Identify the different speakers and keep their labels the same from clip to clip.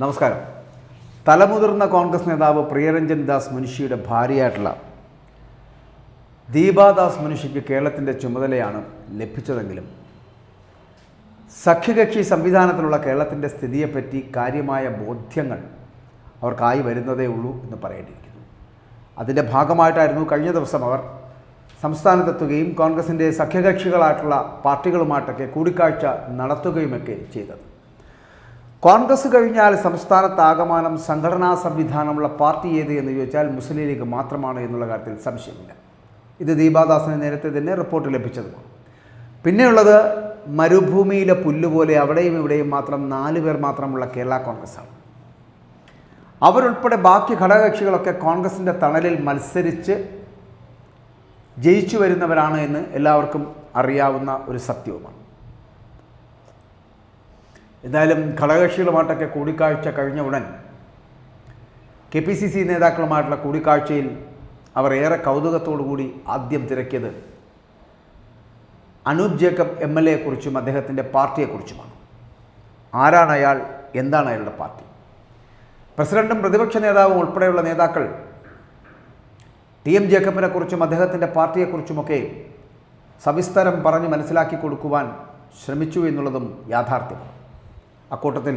Speaker 1: നമസ്കാരം. തലമുതിർന്ന കോൺഗ്രസ് നേതാവ് പ്രിയരഞ്ജൻ ദാസ് മുനിഷിയുടെ ഭാര്യയായിട്ടുള്ള ദീപാദാസ് മുനിഷിക്ക് കേരളത്തിന്റെ ചുമതലയാണ് ലഭിച്ചതെങ്കിലും സഖ്യകക്ഷി സംവിധാനത്തിലുള്ള കേരളത്തിന്റെ സ്ഥിതിയെപ്പറ്റി കാര്യമായ ബോധ്യങ്ങൾ അവർക്കായി വരുന്നതേ ഉള്ളൂ എന്ന് പറയേണ്ടിയിരിക്കുന്നു. അതിന്റെ ഭാഗമായിട്ടായിരുന്നു കഴിഞ്ഞ ദിവസം അവർ സംസ്ഥാനത്തെത്തുകയും കോൺഗ്രസിന്റെ സഖ്യകക്ഷികളായിട്ടുള്ള പാർട്ടികളുമായിട്ടൊക്കെ കൂടിക്കാഴ്ച നടത്തുകയുമൊക്കെ ചെയ്തത്. കോൺഗ്രസ് കഴിഞ്ഞാൽ സംസ്ഥാനത്താകമാനം സംഘടനാ സംവിധാനമുള്ള പാർട്ടി ഏത് എന്ന് ചോദിച്ചാൽ മുസ്ലിം ലീഗ് മാത്രമാണ് എന്നുള്ള കാര്യത്തിൽ സംശയമില്ല. ഇത് ദീപാദാസിന് നേരത്തെ തന്നെ റിപ്പോർട്ട് ലഭിച്ചതുമാണ്. പിന്നെയുള്ളത് മരുഭൂമിയിലെ പുല്ലുപോലെ അവിടെയും ഇവിടെയും മാത്രം നാല് പേർ മാത്രമുള്ള കേരള കോൺഗ്രസ്സാണ്. അവരുൾപ്പെടെ ബാക്കി ഘടകകക്ഷികളൊക്കെ കോൺഗ്രസിന്റെ തണലിൽ മത്സരിച്ച് ജയിച്ചു വരുന്നവരാണ് എന്ന് എല്ലാവർക്കും അറിയാവുന്ന ഒരു സത്യവുമാണ്. എന്തായാലും ഘടകകക്ഷികളുമായിട്ടൊക്കെ കൂടിക്കാഴ്ച കഴിഞ്ഞ ഉടൻ കെ പി സി സി നേതാക്കളുമായിട്ടുള്ള കൂടിക്കാഴ്ചയിൽ അവർ ഏറെ കൂടി ആദ്യം തിരക്കിയത് അനൂപ് ജേക്കബ് എം എൽ എയെക്കുറിച്ചും അദ്ദേഹത്തിന്റെ പാർട്ടിയെക്കുറിച്ചുമാണ്. ആരാണ് അയാൾ? എന്താണ് അയാളുടെ പാർട്ടി? പ്രസിഡന്റും പ്രതിപക്ഷ നേതാവും ഉൾപ്പെടെയുള്ള നേതാക്കൾ ടി എം ജേക്കബിനെ കുറിച്ചും അദ്ദേഹത്തിന്റെ പാർട്ടിയെക്കുറിച്ചുമൊക്കെ സവിസ്തരം പറഞ്ഞ് മനസ്സിലാക്കി കൊടുക്കുവാൻ ശ്രമിച്ചു എന്നുള്ളതും യാഥാർത്ഥ്യമാണ്. അക്കൂട്ടത്തിൽ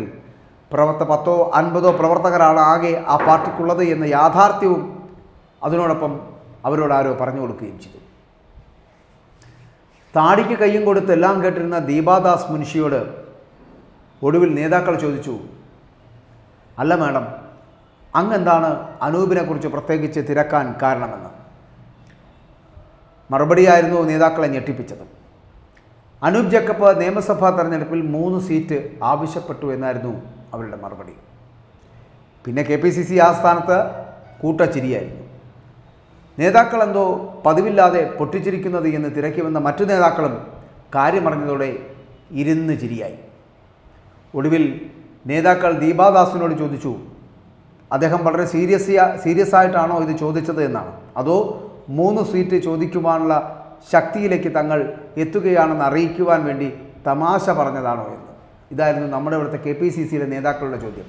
Speaker 1: പ്രവർത്ത പത്തോ അൻപതോ പ്രവർത്തകരാണ് ആകെ ആ പാർട്ടിക്കുള്ളത് എന്ന യാഥാർത്ഥ്യവും അതിനോടൊപ്പം അവരോട് ആരോ പറഞ്ഞു കൊടുക്കുകയും ചെയ്തു. താടിക്ക് കയ്യും കൊടുത്ത് എല്ലാം കേട്ടിരുന്ന ദീപാദാസ് മുൻഷിയോട് ഒടുവിൽ നേതാക്കൾ ചോദിച്ചു അല്ല മാഡം അങ്ങെന്താണ് അനൂപിനെക്കുറിച്ച് പ്രത്യേകിച്ച് തിരക്കാൻ കാരണമെന്ന്? മറുപടിയായിരുന്നു നേതാക്കളെ ഞെട്ടിപ്പിച്ചത്. അനൂപ് ജക്കപ്പ് നിയമസഭാ തെരഞ്ഞെടുപ്പിൽ മൂന്ന് സീറ്റ് ആവശ്യപ്പെട്ടു എന്നായിരുന്നു അവരുടെ മറുപടി. പിന്നെ കെ പി സി സി ആസ്ഥാനത്ത് കൂട്ടച്ചിരിയായിരുന്നു. നേതാക്കൾ എന്തോ പതിവില്ലാതെ പൊട്ടിച്ചിരിക്കുന്നത് എന്ന് തിരക്കി വന്ന മറ്റു നേതാക്കളും കാര്യമറിഞ്ഞതോടെ ഇരുന്ന് ചിരിയായി. ഒടുവിൽ നേതാക്കൾ ദീപാദാസിനോട് ചോദിച്ചു അദ്ദേഹം വളരെ സീരിയസ് സീരിയസ് ആയിട്ടാണോ ഇത് ചോദിച്ചത്? എന്നാണ്. അതോ മൂന്ന് സീറ്റ് ചോദിക്കുവാനുള്ള ശക്തിയിലേക്ക് തങ്ങൾ എത്തുകയാണെന്ന് അറിയിക്കുവാൻ വേണ്ടി തമാശ പറഞ്ഞതാണോ എന്ന്. ഇതായിരുന്നു നമ്മുടെ ഇവിടുത്തെ കെ പി സി സിയിലെ നേതാക്കളുടെ ചോദ്യം.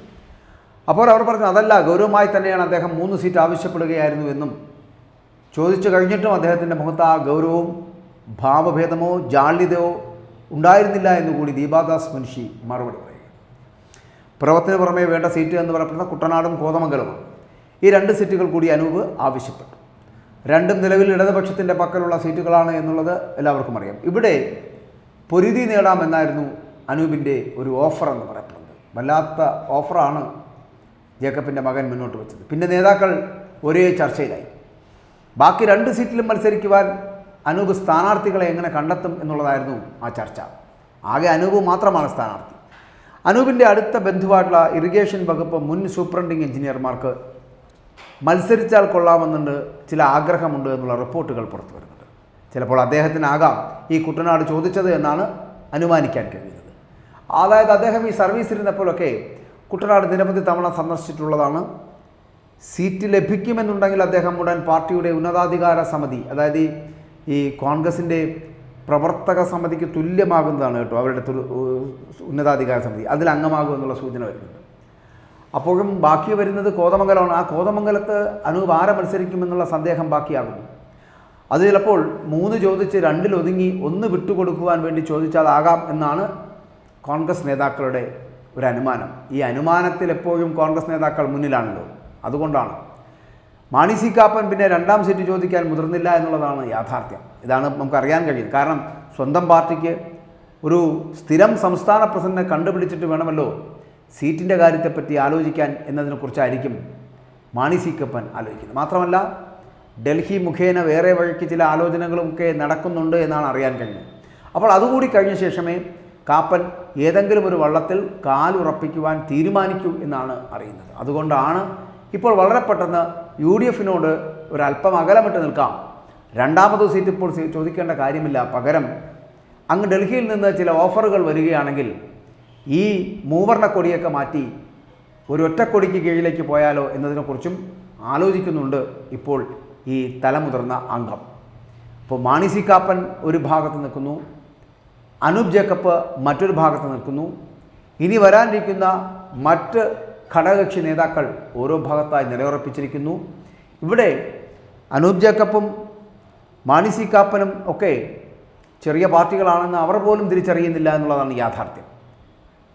Speaker 1: അപ്പോൾ അവർ പറഞ്ഞു അതല്ല ഗൗരവമായി തന്നെയാണ് അദ്ദേഹം മൂന്ന് സീറ്റ് ആവശ്യപ്പെടുകയായിരുന്നു എന്നും ചോദിച്ചു കഴിഞ്ഞിട്ടും അദ്ദേഹത്തിന്റെ മുഖത്ത് ആ ഗൗരവവും ഭാവഭേദമോ ജാള്യതയോ ഉണ്ടായിരുന്നില്ല എന്നുകൂടി ദീപാദാസ് മുൻഷി മറുപടി പറയും പ്രവർത്തന പുറമേ വേണ്ട സീറ്റ് എന്ന് പറയപ്പെടുന്ന കുട്ടനാടും കോതമംഗലവും ഈ രണ്ട് സീറ്റുകൾ കൂടി അനൂപ് ആവശ്യപ്പെട്ടു. രണ്ടും നിലവിൽ ഇടതുപക്ഷത്തിന്റെ പക്കലുള്ള സീറ്റുകളാണ് എന്നുള്ളത് എല്ലാവർക്കും അറിയാം. ഇവിടെ പൊരുതി നേടാമെന്നായിരുന്നു അനൂപിന്റെ ഒരു ഓഫർ എന്ന് പറയപ്പെടുന്നത്. വല്ലാത്ത ഓഫറാണ് ജേക്കബിന്റെ മകൻ മുന്നോട്ട് വെച്ചത്. പിന്നെ നേതാക്കൾ ഒരേ ചർച്ചയിലായി. ബാക്കി രണ്ട് സീറ്റിലും മത്സരിക്കുവാൻ അനൂപ് സ്ഥാനാർത്ഥികളെ എങ്ങനെ കണ്ടെത്തും എന്നുള്ളതായിരുന്നു ആ ചർച്ച. ആകെ അനൂപ് മാത്രമാണ് സ്ഥാനാർത്ഥി. അനൂപിന്റെ അടുത്ത ബന്ധുവായിട്ടുള്ള ഇറിഗേഷൻ വകുപ്പ് മുൻ സൂപ്രണ്ടിങ് എഞ്ചിനീയർമാർക്ക് മത്സരിച്ചാൽ കൊള്ളാമെന്നുണ്ട് ചില ആഗ്രഹമുണ്ട് എന്നുള്ള റിപ്പോർട്ടുകൾ പുറത്തു വരുന്നുണ്ട്. ചിലപ്പോൾ അദ്ദേഹത്തിനാകാം ഈ കുട്ടനാട് ചോദിച്ചത് എന്നാണ് അനുമാനിക്കാൻ കഴിയുന്നത്. അതായത് അദ്ദേഹം ഈ സർവീസിലിരുന്നപ്പോഴൊക്കെ കുട്ടനാട് നിരവധി തവണ സന്ദർശിച്ചിട്ടുള്ളതാണ്. സീറ്റ് ലഭിക്കുമെന്നുണ്ടെങ്കിൽ അദ്ദേഹം ഉടൻ പാർട്ടിയുടെ ഉന്നതാധികാര സമിതി അതായത് ഈ- കോൺഗ്രസിന്റെ പ്രവർത്തക സമിതിക്ക് തുല്യമാകുന്നതാണ് കേട്ടോ അവരുടെ ഉന്നതാധികാര സമിതി. അതിൽ അംഗമാകുമെന്നുള്ള സൂചന വരുന്നുണ്ട്. അപ്പോഴും ബാക്കി വരുന്നത് കോതമംഗലമാണ്. ആ കോതമംഗലത്ത് അനൂപ് ആരെ മത്സരിക്കുമെന്നുള്ള സന്ദേഹം ബാക്കിയാകുന്നു. അത് ചിലപ്പോൾ മൂന്ന് ചോദിച്ച് രണ്ടിലൊതുങ്ങി ഒന്ന് വിട്ടുകൊടുക്കുവാൻ വേണ്ടി ചോദിച്ചാലാകാം എന്നാണ് കോൺഗ്രസ് നേതാക്കളുടെ ഒരു അനുമാനം. ഈ അനുമാനത്തിൽ എപ്പോഴും കോൺഗ്രസ് നേതാക്കൾ മുന്നിലാണല്ലോ. അതുകൊണ്ടാണ്. മാണി സി കാപ്പൻ പിന്നെ രണ്ടാം സീറ്റ് ചോദിക്കാൻ മുതിർന്നില്ല എന്നുള്ളതാണ് യാഥാർത്ഥ്യം. ഇതാണ് നമുക്ക് അറിയാൻ കഴിയുന്നത് കാരണം സ്വന്തം പാർട്ടിക്ക് ഒരു സ്ഥിരം സംസ്ഥാന പ്രസിഡന്റിനെ കണ്ടുപിടിച്ചിട്ട് വേണമല്ലോ സീറ്റിന്റെ കാര്യത്തെപ്പറ്റി ആലോചിക്കാൻ എന്നതിനെക്കുറിച്ചായിരിക്കും മാണി സി കപ്പൻ ആലോചിക്കുന്നത്. മാത്രമല്ല ഡൽഹി മുഖേന വേറെ വഴിക്ക് ചില ആലോചനകളുമൊക്കെ നടക്കുന്നുണ്ട് എന്നാണ് അറിയാൻ കഴിഞ്ഞത്. അപ്പോൾ അതുകൂടി കഴിഞ്ഞ ശേഷമേ കാപ്പൻ ഏതെങ്കിലും ഒരു വള്ളത്തിൽ കാലുറപ്പിക്കുവാൻ തീരുമാനിക്കൂ എന്നാണ് അറിയുന്നത്. അതുകൊണ്ടാണ് ഇപ്പോൾ വളരെ പെട്ടെന്ന് യു ഡി എഫിനോട് ഒരല്പം അകലമിട്ട് നിൽക്കാം. രണ്ടാമത് സീറ്റ് ഇപ്പോൾ ചോദിക്കേണ്ട കാര്യമില്ല. പകരം അങ്ങ് ഡൽഹിയിൽ നിന്ന് ചില ഓഫറുകൾ വരികയാണെങ്കിൽ ഈ മൂവർണ കൊടിയൊക്കെ മാറ്റി ഒരു ഒറ്റക്കൊടിക്ക് കീഴിലേക്ക് പോയാലോ എന്നതിനെക്കുറിച്ചും ആലോചിക്കുന്നുണ്ട് ഇപ്പോൾ ഈ തലമുതിർന്ന അംഗം. അപ്പോൾ മാണി സി കാപ്പൻ ഒരു ഭാഗത്ത് നിൽക്കുന്നു അനൂപ് ജേക്കബ് മറ്റൊരു ഭാഗത്ത് നിൽക്കുന്നു. ഇനി വരാനിരിക്കുന്ന മറ്റ് ഘടകകക്ഷി നേതാക്കൾ ഓരോ ഭാഗത്തായി നിലയുറപ്പിച്ചിരിക്കുന്നു. ഇവിടെ അനൂപ് ജേക്കബും മാണി കാപ്പനും ഒക്കെ ചെറിയ പാർട്ടികളാണെന്ന് അവർ പോലും തിരിച്ചറിയുന്നില്ല എന്നുള്ളതാണ് യാഥാർത്ഥ്യം.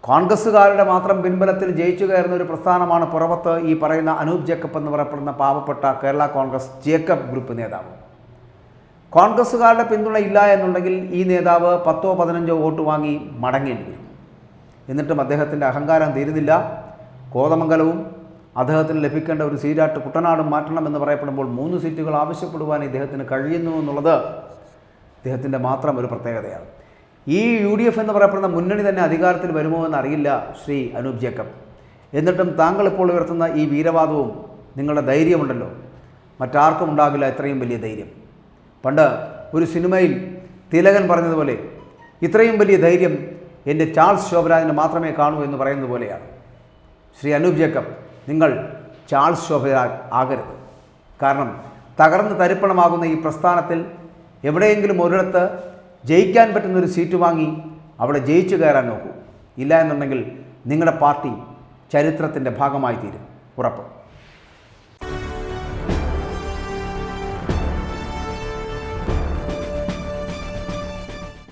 Speaker 1: കോൺഗ്രസ്സുകാരുടെ മാത്രം പിൻബലത്തിൽ ജയിച്ചു കയറുന്ന ഒരു പ്രസ്ഥാനമാണ് പുറവത്ത്. ഈ പറയുന്ന അനൂപ് ജേക്കബ് എന്ന് പറയപ്പെടുന്ന പാവപ്പെട്ട കേരള കോൺഗ്രസ് ജേക്കബ് ഗ്രൂപ്പ് നേതാവ്. കോൺഗ്രസ്സുകാരുടെ പിന്തുണ ഇല്ല എന്നുണ്ടെങ്കിൽ ഈ നേതാവ് പത്തോ പതിനഞ്ചോ വോട്ട് വാങ്ങി മടങ്ങേണ്ടി വരും. എന്നിട്ടും അദ്ദേഹത്തിന്റെ അഹങ്കാരം തീരുന്നില്ല. കോതമംഗലവും അദ്ദേഹത്തിന് ലഭിക്കേണ്ട ഒരു സീറ്റാട്ട് കുട്ടനാടും മാറ്റണമെന്ന് പറയപ്പെടുമ്പോൾ മൂന്ന് സീറ്റുകൾ ആവശ്യപ്പെടുവാൻ ഇദ്ദേഹത്തിന് കഴിയുന്നു എന്നുള്ളത് ഇദ്ദേഹത്തിന്റെ മാത്രം ഒരു പ്രത്യേകതയാണ്. ഈ യു ഡി എഫ് എന്ന് പറയപ്പെടുന്ന മുന്നണി തന്നെ അധികാരത്തിൽ വരുമോ എന്നറിയില്ല ശ്രീ അനൂപ് ജേക്കബ്. എന്നിട്ടും താങ്കൾ ഇപ്പോൾ ഉയർത്തുന്ന ഈ വീരവാദവും നിങ്ങളുടെ ധൈര്യമുണ്ടല്ലോ. മറ്റാർക്കും ഉണ്ടാകില്ല ഇത്രയും വലിയ ധൈര്യം. പണ്ട് ഒരു സിനിമയിൽ തിലകൻ പറഞ്ഞതുപോലെ ഇത്രയും വലിയ ധൈര്യം എന്റെ ചാൾസ് ശോഭരാജിന് മാത്രമേ കാണൂ എന്ന് പറയുന്നത് പോലെയാണ്. ശ്രീ അനൂപ് ജേക്കബ് നിങ്ങൾ ചാൾസ് ശോഭരാജ് ആകരുത്. കാരണം തകർന്ന് തരിപ്പണമാകുന്ന ഈ പ്രസ്ഥാനത്തിൽ എവിടെയെങ്കിലും ഒരിടത്ത് ജയിക്കാൻ പറ്റുന്ന ഒരു സീറ്റ് വാങ്ങി അവിടെ ജയിച്ചു കയറാൻ നോക്കൂ. ഇല്ല എന്നുണ്ടെങ്കിൽ നിങ്ങളുടെ പാർട്ടി ചരിത്രത്തിന്റെ ഭാഗമായി തീരും ഉറപ്പ്.